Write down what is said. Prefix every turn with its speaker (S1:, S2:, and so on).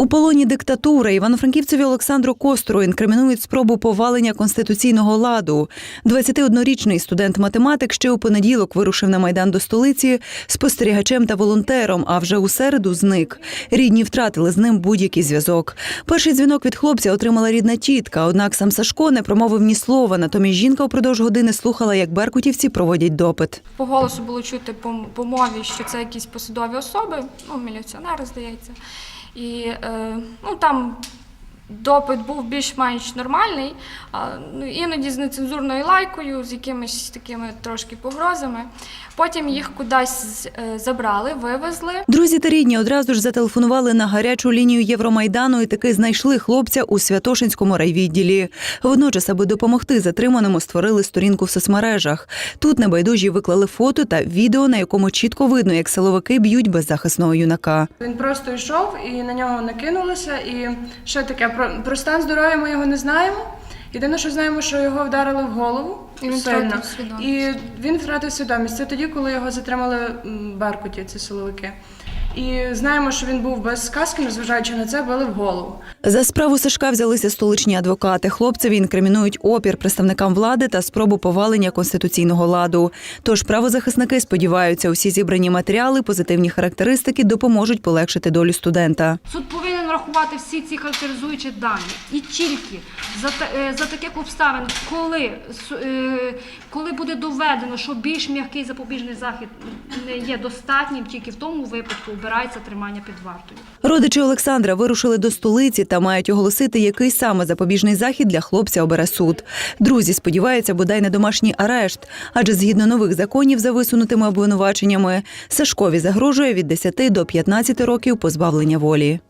S1: У полоні диктатури Івано-Франківцеві Олександру Костру інкримінують спробу повалення конституційного ладу. 21-річний студент-математик ще у понеділок вирушив на майдан до столиці спостерігачем та волонтером. А вже у середу зник. Рідні втратили з ним будь-який зв'язок. Перший дзвінок від хлопця отримала рідна тітка. Однак сам Сашко не промовив ні слова. Натомість жінка упродовж години слухала, як беркутівці проводять допит.
S2: По голосу було чути по мові, що це якісь посадові особи, ну, міліціонери, здається. І е, ну, там допит був більш-менш нормальний, а, ну, іноді з нецензурною лайкою, з якимись такими трошки погрозами. Потім їх кудись е, забрали, вивезли.
S1: Друзі та рідні одразу ж зателефонували на гарячу лінію Євромайдану і таки знайшли хлопця у Святошинському райвідділі. Водночас, аби допомогти затриманому, створили сторінку в соцмережах. Тут небайдужі виклали фото та відео, на якому чітко видно, як силовики б'ють беззахисного юнака.
S3: Він просто йшов і на нього накинулися. І що таке? Про, про стан здоров'я ми його не знаємо. Єдине, що знаємо, що його вдарили в голову
S2: І він
S3: сильно.
S2: втратив свідомість.
S3: І він втратив свідомість. Це тоді, коли його затримали м, Беркуті, ці силовики. І знаємо, що він був без сказки, незважаючи на це, били в голову.
S1: За справу Сашка взялися столичні адвокати. Хлопцеві інкримінують опір представникам влади та спробу повалення конституційного ладу. Тож правозахисники сподіваються, усі зібрані матеріали, позитивні характеристики допоможуть полегшити долю студента.
S4: Суд врахувати всі ці характеризуючі дані. І тільки за, е, за таких обставин, коли, е, коли буде доведено, що більш м'який запобіжний захід не є достатнім, тільки в тому випадку обирається тримання під вартою.
S1: Родичі Олександра вирушили до столиці та мають оголосити, який саме запобіжний захід для хлопця обере суд. Друзі сподіваються, бодай на домашній арешт, адже згідно нових законів за висунутими обвинуваченнями, Сашкові загрожує від 10 до 15 років позбавлення волі.